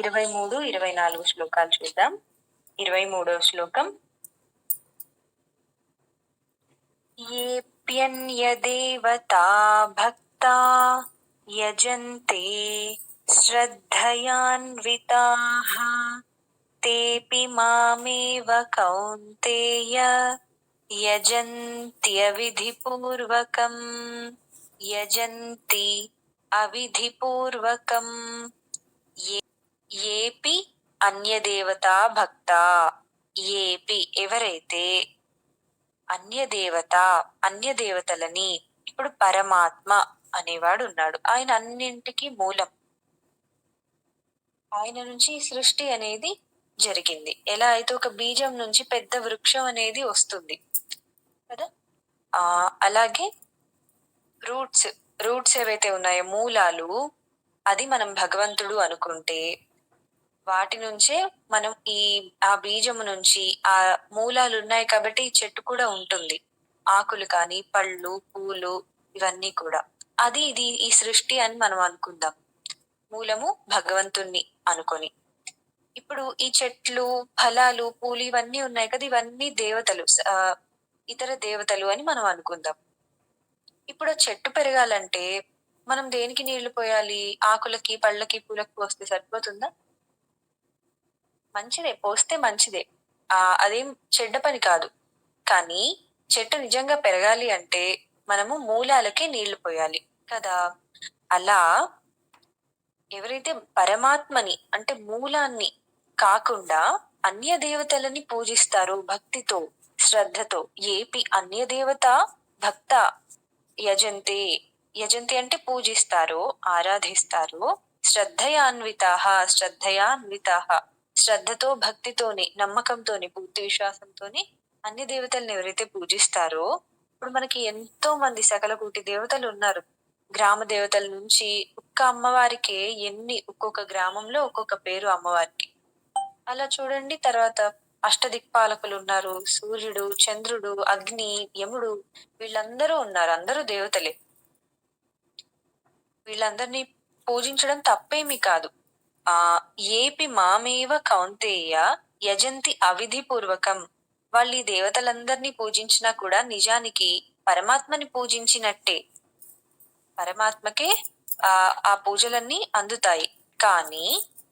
ఇరవై మూడు ఇరవై నాలుగు శ్లోకాలు చూద్దాం. ఇరవై మూడవ శ్లోకం. ఏప్యన్యదేవతా భక్తా యజంతే శ్రద్ధయాన్వితాః తేపి మామేవ కౌంతేయ యజంత్యవిధిపూర్వకం యజంతి అవిధిపూర్వకం. ఏ- ఏపి అన్యదేవతా భక్త. ఏపి ఎవరైతే అన్యదేవత అన్యదేవతలని ఇప్పుడు పరమాత్మ అనేవాడు ఉన్నాడు. ఆయన అన్నింటికి మూలం. ఆయన నుంచి సృష్టి అనేది జరిగింది. ఎలా అయితే ఒక బీజం నుంచి పెద్ద వృక్షం అనేది వస్తుంది కదా? ఆ అలాగే రూట్స్ రూట్స్ ఏవైతే ఉన్నాయో మూలాలు అది మనం భగవంతుడు అనుకుంటే వాటి నుంచే మనం ఈ ఆ బీజము నుంచి ఆ మూలాలు ఉన్నాయి కాబట్టి ఈ చెట్టు కూడా ఉంటుంది. ఆకులు కానీ పళ్ళు పూలు ఇవన్నీ కూడా. అది ఇది ఈ సృష్టి అని మనం అనుకుందాం. మూలము భగవంతుణ్ణి అనుకొని. ఇప్పుడు ఈ చెట్లు ఫలాలు పూలు ఇవన్నీ ఉన్నాయి కదా ఇవన్నీ దేవతలు ఆ, ఇతర దేవతలు అని మనం అనుకుందాం. ఇప్పుడు ఆ చెట్టు పెరగాలంటే మనం దేనికి నీళ్ళు పోయాలి? ఆకులకి పళ్ళకి పూలకి పోస్తే సరిపోతుందా? మంచిదే పోస్తే మంచిదే. ఆ అదేం చెడ్డ పని కాదు. కానీ చెట్టు నిజంగా పెరగాలి అంటే మనము మూలాలకే నీళ్ళు పోయాలి కదా? అలా ఎవరైతే పరమాత్మని అంటే మూలాన్ని కాకుండా అన్య దేవతలని పూజిస్తారో భక్తితో శ్రద్ధతో ఏపి అన్య దేవత భక్త యజంతి యజంతి అంటే పూజిస్తారో ఆరాధిస్తారో శ్రద్ధయాన్వితాహ శ్రద్ధయాన్వితాహ శ్రద్ధతో భక్తితోని నమ్మకంతోని పూర్తి విశ్వాసంతోని అన్ని దేవతల్ని ఎవరైతే పూజిస్తారో ఇప్పుడు మనకి ఎంతో మంది సకల కోటి దేవతలు ఉన్నారు. గ్రామ దేవతల నుంచి ఒక్క అమ్మవారికే ఎన్ని ఒక్కొక్క గ్రామంలో ఒక్కొక్క పేరు అమ్మవారికి. అలా చూడండి తర్వాత అష్టదిక్పాలకులు ఉన్నారు. సూర్యుడు చంద్రుడు అగ్ని యముడు వీళ్ళందరూ ఉన్నారు. అందరూ దేవతలే. వీళ్ళందరినీ పూజించడం తప్పేమీ కాదు. ఆ ఏపి మామేవ కౌంతేయ యజంతి అవిధి పూర్వకం వాళ్ళు దేవతలందరినీ పూజించినా కూడా నిజానికి పరమాత్మని పూజించినట్టే. పరమాత్మకే ఆ ఆ పూజలన్నీ అందుతాయి. కానీ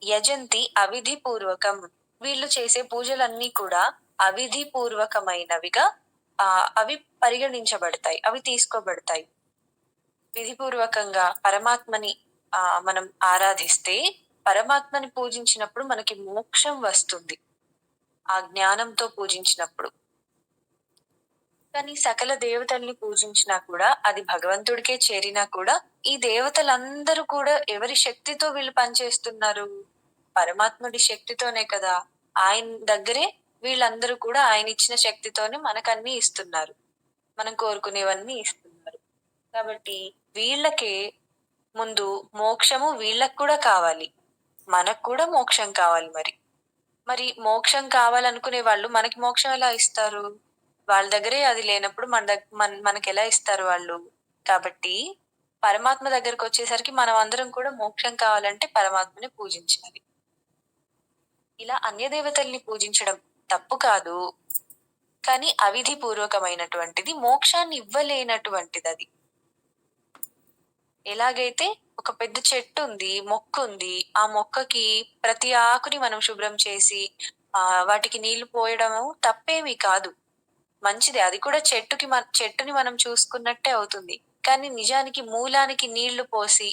యజంతి అవిధిపూర్వకం. వీళ్ళు చేసే పూజలన్నీ కూడా అవిధిపూర్వకమైనవిగా ఆ అవి పరిగణించబడతాయి అవి తీసుకోబడతాయి. విధిపూర్వకంగా పరమాత్మని ఆ మనం ఆరాధిస్తే పరమాత్మని పూజించినప్పుడు మనకి మోక్షం వస్తుంది. ఆ జ్ఞానంతో పూజించినప్పుడు. కానీ సకల దేవతల్ని పూజించినా కూడా అది భగవంతుడికే చేరినా కూడా ఈ దేవతలందరూ కూడా ఎవరి శక్తితో వీళ్ళు పనిచేస్తున్నారు? పరమాత్ముడి శక్తితోనే కదా. ఆయన దగ్గరే వీళ్ళందరూ కూడా ఆయన ఇచ్చిన శక్తితోనే మనకన్నీ ఇస్తున్నారు. మనం కోరుకునేవన్నీ ఇస్తున్నారు. కాబట్టి వీళ్ళకే ముందు మోక్షము వీళ్ళకు కూడా కావాలి. మనకు కూడా మోక్షం కావాలి మరి. మరి మోక్షం కావాలనుకునే వాళ్ళు మనకి మోక్షం ఎలా ఇస్తారు? వాళ్ళ దగ్గరే అది లేనప్పుడు మన దగ్గర మన మనకి ఎలా ఇస్తారు వాళ్ళు? కాబట్టి పరమాత్మ దగ్గరకు వచ్చేసరికి మనం అందరం కూడా మోక్షం కావాలంటే పరమాత్మని పూజించాలి. ఇలా అన్య దేవతల్ని పూజించడం తప్పు కాదు. కానీ అవిధి పూర్వకమైనటువంటిది మోక్షాన్ని ఇవ్వలేనటువంటిది అది. ఎలాగైతే ఒక పెద్ద చెట్టు ఉంది మొక్క ఉంది ఆ మొక్కకి ప్రతి ఆకుని మనం శుభ్రం చేసి ఆ వాటికి నీళ్ళు పోయడము తప్పేమీ కాదు. మంచిదే. అది కూడా చెట్టుకి మన చెట్టుని మనం చూసుకున్నట్టే అవుతుంది. కానీ నిజానికి మూలానికి నీళ్ళు పోసి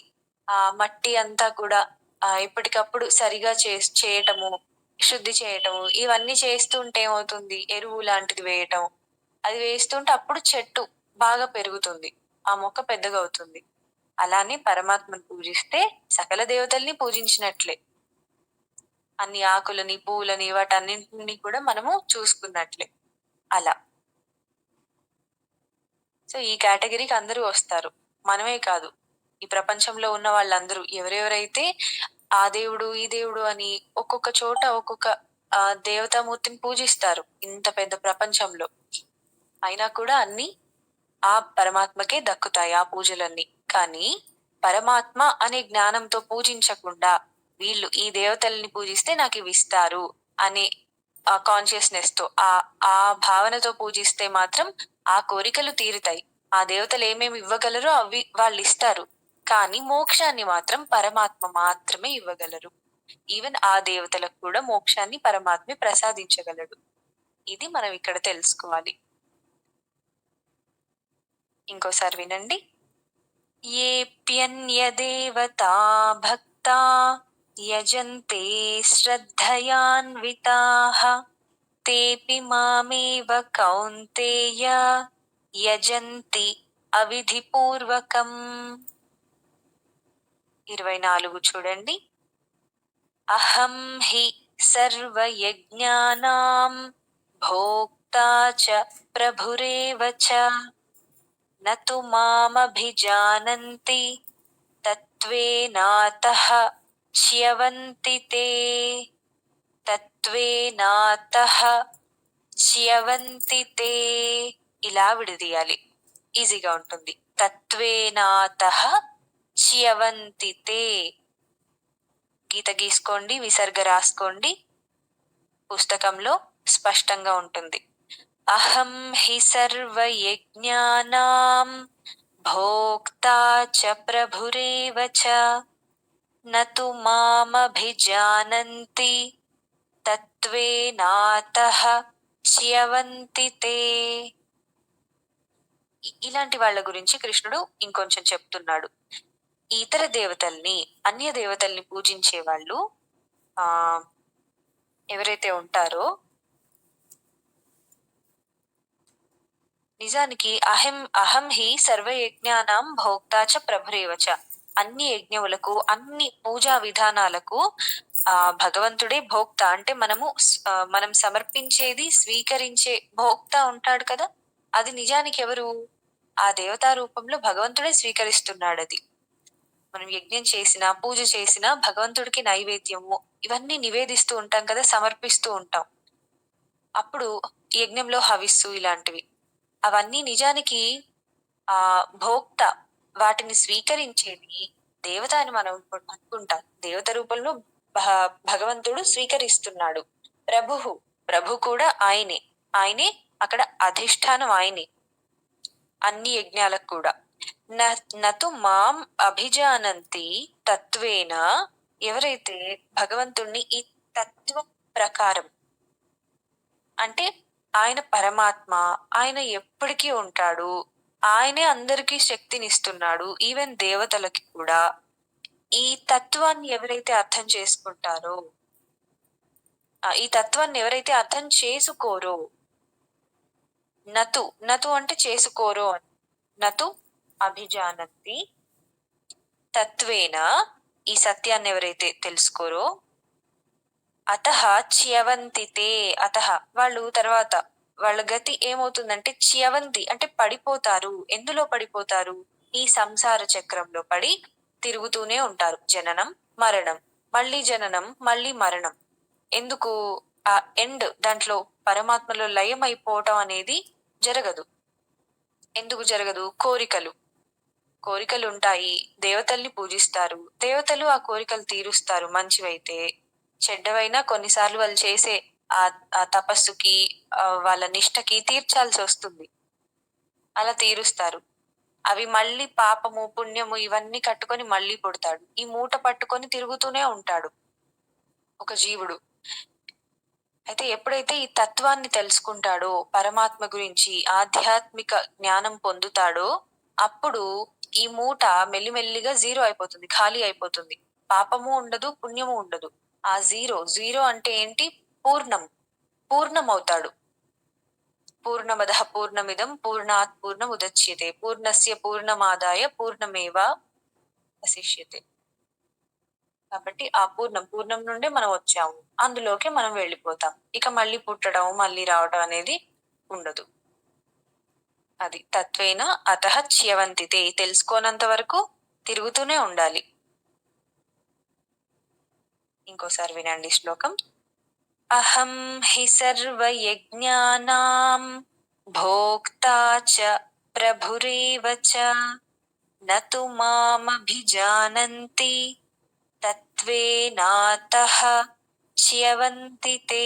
ఆ మట్టి అంతా కూడా ఆ ఎప్పటికప్పుడు సరిగా చే చేయటము శుద్ధి చేయటము ఇవన్నీ చేస్తుంటే ఏమవుతుంది? ఎరువు లాంటిది వేయటం. అది వేస్తుంటే అప్పుడు చెట్టు బాగా పెరుగుతుంది. ఆ మొక్క పెద్దగా అవుతుంది అలానే పరమాత్మను పూజిస్తే సకల దేవతల్ని పూజించినట్లే. అన్ని ఆకులని పూలని వాటన్నింటిని కూడా మనము చూసుకున్నట్లే. అలా. సో ఈ కేటగిరీకి అందరూ వస్తారు. మనమే కాదు. ఈ ప్రపంచంలో ఉన్న వాళ్ళందరూ. ఎవరెవరైతే ఆ దేవుడు ఈ దేవుడు అని ఒక్కొక్క చోట ఒక్కొక్క ఆ దేవతామూర్తిని పూజిస్తారు. ఇంత పెద్ద ప్రపంచంలో. అయినా కూడా అన్ని ఆ పరమాత్మకే దక్కుతాయి ఆ పూజలన్నీ. కానీ పరమాత్మ అనే జ్ఞానంతో పూజించకుండా వీళ్ళు ఈ దేవతల్ని పూజిస్తే నాకు ఇవి ఇస్తారు అనే ఆ కాన్షియస్నెస్తో ఆ ఆ భావనతో పూజిస్తే మాత్రం ఆ కోరికలు తీరుతాయి. ఆ దేవతలు ఏమేమి ఇవ్వగలరో అవి వాళ్ళు ఇస్తారు. కానీ మోక్షాన్ని మాత్రం పరమాత్మ మాత్రమే ఇవ్వగలరు. ఈవెన్ ఆ దేవతలకు కూడా మోక్షాన్ని పరమాత్మే ప్రసాదించగలడు. ఇది మనం ఇక్కడ తెలుసుకోవాలి. ఇంకోసారి వినండి. ఏప్యన్యదేవతా భక్తా యజంతే శ్రద్ధయాన్వితాః తేపి మామేవ కౌంతేయ యజంతి అవిధిపూర్వకం ఇరవై నాలుగు చూడండి అహం హి సర్వయజ్ఞానాం భోక్తా చ ప్రభురేవ చ నతు మామభిజానంతి తత్వేనాతః శ్యవంతి తే. తత్వేనాతః శ్యవంతి తే. ఇలా విడదీయాలి. ఈజీగా ఉంటుంది. తత్వేనాతః శ్యవంతి తే. గీత గీసుకోండి విసర్గ రాసుకోండి. పుస్తకంలో స్పష్టంగా ఉంటుంది. అహం హి సర్వయజ్ఞానాం భోక్తా చ ప్రభురేవ చ మామభిజానంతి తత్వేనాతః చ్యవంతి తే ఇలాంటి వాళ్ళ గురించి కృష్ణుడు ఇంకొంచెం చెప్తున్నాడు ఇతర దేవతల్ని అన్య దేవతల్ని పూజించే వాళ్ళు ఆ ఎవరైతే ఉంటారో నిజానికి అహం అహం హి సర్వయజ్ఞానం భోక్తాచ ప్రభురేవచ అన్ని యజ్ఞములకు అన్ని పూజా విధానాలకు ఆ భగవంతుడే భోక్త. అంటే మనము మనం సమర్పించేది స్వీకరించే భోక్త ఉంటాడు కదా? అది నిజానికి ఎవరు? ఆ దేవతా రూపంలో భగవంతుడే స్వీకరిస్తున్నాడు అది మనం యజ్ఞం చేసినా పూజ చేసినా భగవంతుడికి నైవేద్యము. ఇవన్నీ నివేదిస్తూ ఉంటాం కదా సమర్పిస్తూ ఉంటాం. అప్పుడు యజ్ఞంలో హవిస్సు ఇలాంటివి. అవన్నీ నిజానికి ఆ భోక్త వాటిని స్వీకరించేది దేవత అని మనం అనుకుంటాం. దేవత రూపంలో భ- భగవంతుడు స్వీకరిస్తున్నాడు. ప్రభువు ప్రభు కూడా ఆయనే. ఆయనే అక్కడ అధిష్టానం ఆయనే. అన్ని యజ్ఞాలకు కూడా. న- నతు మాం అభిజానంతి తత్వేన ఎవరైతే భగవంతుణ్ణి ఈ తత్వం ప్రకారం అంటే ఆయన పరమాత్మ ఆయన ఎప్పటికీ ఉంటాడు. ఆయనే అందరికీ శక్తినిస్తున్నాడు ఈవెన్ దేవతలకి కూడా. ఈ తత్వాన్ని ఎవరైతే అర్థం చేసుకుంటారో ఈ తత్వాన్ని ఎవరైతే అర్థం చేసుకోరో నతు నతు అంటే చేసుకోరో నతు అభిజానంతి తత్వేన ఈ సత్యాన్ని ఎవరైతే తెలుసుకోరో అత చ్యవంతి తే అత వాళ్ళు తర్వాత వాళ్ళ గతి ఏమవుతుందంటే చ్యవంతి అంటే పడిపోతారు. ఎందులో పడిపోతారు? ఈ సంసార చక్రంలో పడి తిరుగుతూనే ఉంటారు. జననం మరణం. మళ్ళీ జననం మళ్ళీ మరణం. ఎందుకు? ఆ ఎండ్ దాంట్లో పరమాత్మలో లయం అయిపోవటం అనేది జరగదు. ఎందుకు జరగదు? కోరికలు. కోరికలు ఉంటాయి. దేవతల్ని పూజిస్తారు. దేవతలు ఆ కోరికలు తీరుస్తారు. మంచివైతే చెడ్డవైనా కొన్నిసార్లు వాళ్ళు చేసే ఆ ఆ తపస్సుకి వాళ్ళ నిష్టకి తీర్చాల్సి వస్తుంది. అలా తీరుస్తారు. అవి మళ్ళీ పాపము పుణ్యము ఇవన్నీ కట్టుకొని మళ్ళీ పుడతాడు. ఈ మూట పట్టుకొని తిరుగుతూనే ఉంటాడు ఒక జీవుడు. అయితే ఎప్పుడైతే ఈ తత్వాన్ని తెలుసుకుంటాడో పరమాత్మ గురించి ఆధ్యాత్మిక జ్ఞానం పొందుతాడో అప్పుడు ఈ మూట మెల్లిమెల్లిగా జీరో అయిపోతుంది ఖాళీ అయిపోతుంది. పాపము ఉండదు పుణ్యము ఉండదు. ఆ జీరో. జీరో అంటే ఏంటి? పూర్ణం. పూర్ణం అవుతాడు పూర్ణమద పూర్ణమిదం పూర్ణాత్ పూర్ణం ఉదచ్యతే. పూర్ణస్య పూర్ణమాదాయ పూర్ణమేవా వశిష్యతే కాబట్టి ఆ పూర్ణం. పూర్ణం నుండే మనం వచ్చాము. అందులోకి మనం వెళ్ళిపోతాం. ఇక మళ్ళీ పుట్టడం మళ్ళీ రావడం అనేది ఉండదు. అది తత్వేన అత చ్యవంతితే. తెలుసుకోనంత వరకు తిరుగుతూనే ఉండాలి. ఇంకోసారి వినండి శ్లోకం. అహం హి సర్వయజ్ఞానాం భోక్తా చ ప్రభురేవ చ నతు మామభిజానంతి తత్వేనాతః చ్యవంతి తే